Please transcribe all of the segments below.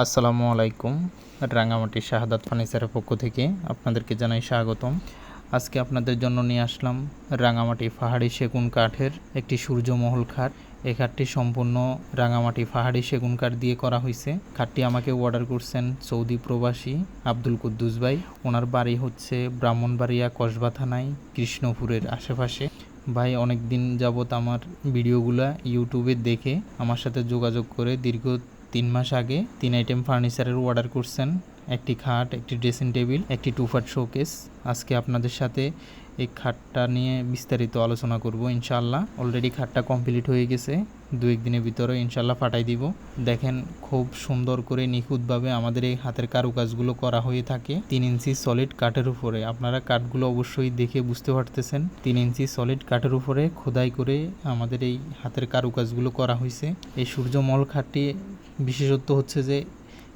আসসালামু আলাইকুম রাঙামাটি শাহাদাত ফার্নিচারের পক্ষ থেকে আপনাদেরকে জানাই স্বাগতম। আজকে আপনাদের জন্য নিয়ে আসলাম রাঙামাটি পাহাড়ি সেগুন কাঠের একটি সূর্যমহল খাট। এই খাটটি সম্পূর্ণ রাঙামাটি পাহাড়ি সেগুন কাঠ দিয়ে করা হয়েছে। খাটটি আমাকে অর্ডার করছেন সৌদি প্রবাসী আব্দুল কুদ্দুস ভাই। ওনার বাড়ি হচ্ছে ব্রাহ্মণবাড়িয়া কসবা থানায় কৃষ্ণপুরের আশেপাশে। ভাই অনেক দিন যাবত আমার ভিডিওগুলা ইউটিউবে দেখে আমার সাথে যোগাযোগ করে দীর্ঘ তিন মাস আগে তিন আইটেম ফার্নিচারের অর্ডার করছেন। একটি খাট, একটি ড্রেসিং টেবিল একটি টুফাট শোকেস আজকে আপনাদের সাথে এই খাটটা নিয়ে বিস্তারিত আলোচনা করব ইনশাল্লাহ অলরেডি খাটটা কমপ্লিট হয়ে গেছে। দু এক দিনের ভিতরে ইনশাল্লাহ পাঠাই দিব। দেখেন, খুব সুন্দর করে নিখুঁতভাবে আমাদের এই হাতের কারুকাজগুলো করা হয়ে থাকে। তিন ইঞ্চি সলিড কাঠের উপরে। আপনারা কাঠগুলো অবশ্যই দেখে বুঝতে পারতেছেন। তিন ইঞ্চি সলিড কাঠের উপরে খোদাই করে আমাদের এই হাতের কারুকাজগুলো করা হয়েছে। এই সূর্যমল খাটটি বিশেষত্ব হচ্ছে যে,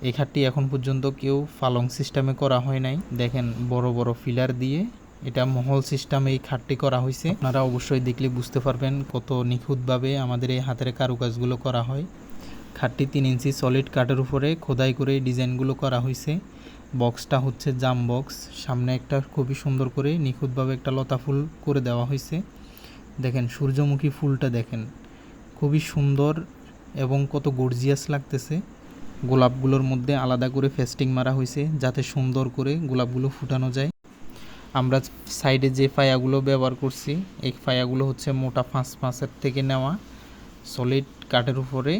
এই খাটটি এখন পর্যন্ত কেউ ফালং সিস্টেমে করা হয় নাই। দেখেন, বড় বড় ফিলার দিয়ে এটা মহল সিস্টেমে এই খাটটি করা হয়েছে আপনারা অবশ্যই দেখলে বুঝতে পারবেন কত নিখুঁতভাবে আমাদের এই হাতের কারুকাজগুলো করা হয়। খাটটি তিন ইঞ্চি সলিড কাঠের উপরে খোদাই করে ডিজাইনগুলো করা হয়েছে বক্সটা হচ্ছে জাম বক্স। সামনে একটা খুবই সুন্দর করে নিখুঁতভাবে একটা লতা ফুল করে দেওয়া হয়েছে দেখেন, সূর্যমুখী ফুলটা দেখেন। খুবই সুন্দর এবং কত গর্জিয়াস লাগতেছে। গোলাপগুলোর মধ্যে আলাদা করে ফেস্টিং মারা হয়েছে যাতে সুন্দর করে গোলাপগুলো ফুটানো যায়। আমরা সাইডে যে ফায়াগুলো ব্যবহার করছি, এই ফায়াগুলো হচ্ছে মোটা ফাঁস ফাঁসের থেকে নেওয়া সলিড কাঠের উপরে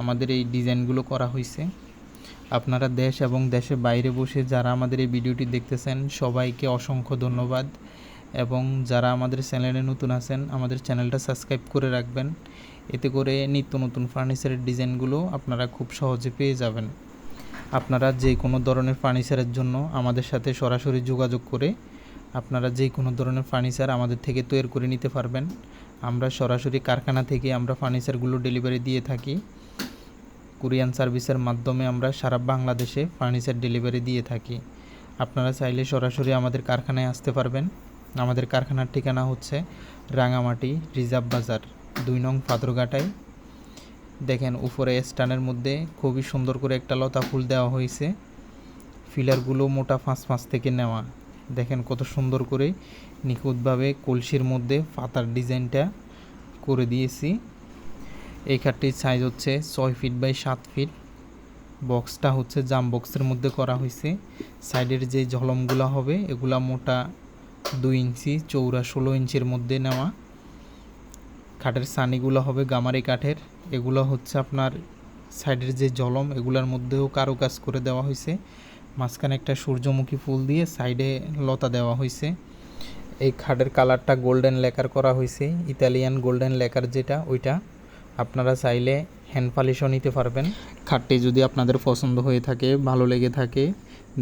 আমাদের এই ডিজাইনগুলো করা হয়েছে আপনারা দেশ এবং দেশের বাইরে বসে যারা আমাদের এই ভিডিওটি দেখতেছেন, সবাইকে অসংখ্য ধন্যবাদ। এবং যারা আমাদের চ্যানেলে নতুন আছেন, আমাদের চ্যানেলটা সাবস্ক্রাইব করে রাখবেন। এতে করে নিত্য নতুন ফার্নিচারের ডিজাইনগুলো আপনারা খুব সহজে পেয়ে যাবেন। আপনারা যে কোনো ধরনের ফার্নিচারের জন্য আমাদের সাথে সরাসরি যোগাযোগ করে আপনারা যে কোনো ধরনের ফার্নিচার আমাদের থেকে তৈরি করে নিতে পারবেন। আমরা সরাসরি কারখানা থেকে আমরা ফার্নিচারগুলো ডেলিভারি দিয়ে থাকি। কুরিয়ান সার্ভিসের মাধ্যমে আমরা সারা বাংলাদেশে ফার্নিচার ডেলিভারি দিয়ে থাকি। আপনারা চাইলে সরাসরি আমাদের কারখানায় আসতে পারবেন। আমাদের কারখানার ঠিকানা হচ্ছে রাঙামাটি রিজার্ভ বাজার, দুই নং পাথরঘাটায় দেখেন, উপরে স্টানের মধ্যে খুবই সুন্দর করে একটা লতা ফুল দেওয়া হয়েছে। ফিলারগুলো মোটা ফাঁস ফাঁস থেকে নেওয়া। দেখেন, কত সুন্দর করে নিখুঁতভাবে কলসির মধ্যে পাতার ডিজাইনটা করে দিয়েছি। এই খাটটির সাইজ হচ্ছে ছয় ফিট বাই সাত ফিট বক্সটা হচ্ছে জাম বক্সের মধ্যে করা হয়েছে। সাইডের যে ঝলমগুলো হবে, এগুলা মোটা দুই ইঞ্চি, চৌড়া ষোলো ইঞ্চির মধ্যে নেওয়া। খাটের সানিগুলো হবে গামারি কাঠের। এগুলো হচ্ছে আপনার সাইডের যে জলম, এগুলোর মধ্যেও কারও কাজ করে দেওয়া হয়েছে। মাঝখানে একটা সূর্যমুখী ফুল দিয়ে সাইডে লতা দেওয়া হয়েছে। এই খাটের কালারটা গোল্ডেন লেকার করা হয়েছে, ইতালিয়ান গোল্ডেন লেকার যেটা, ওইটা। আপনারা চাইলে হ্যান্ড পালিশও নিতে পারবেন। খাটটি যদি আপনাদের পছন্দ হয়ে থাকে, ভালো লেগে থাকে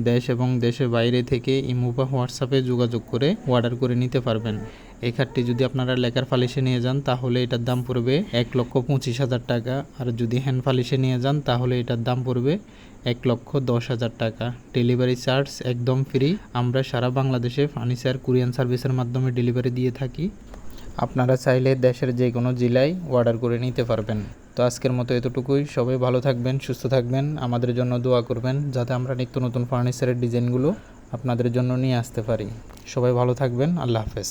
দেশ এবং দেশের বাইরে থেকে ইমো বা হোয়াটসঅ্যাপে যোগাযোগ করে অর্ডার করে নিতে পারবেন। এই খাটটি যদি আপনারা লেকার ফালিশে নিয়ে যান, তাহলে এটার দাম পড়বে এক লক্ষ পঁচিশ হাজার টাকা। আর যদি হ্যান্ড ফালিশে নিয়ে যান, তাহলে এটার দাম পড়বে এক লক্ষ দশ হাজার টাকা। ডেলিভারি চার্জ একদম ফ্রি। আমরা সারা বাংলাদেশে ফার্নিচার কুরিয়ান সার্ভিসের মাধ্যমে ডেলিভারি দিয়ে থাকি। আপনারা চাইলে দেশের যে কোনো জেলায় অর্ডার করে নিতে পারবেন। তো আজকের মতো এতটুকুই। সবাই ভালো থাকবেন, সুস্থ থাকবেন, আমাদের জন্য দোয়া করবেন যাতে আমরা নিত্য নতুন ফার্নিচারের ডিজাইনগুলো আপনাদের জন্য নিয়ে আসতে পারি। সবাই ভালো থাকবেন, আল্লাহ হাফেজ।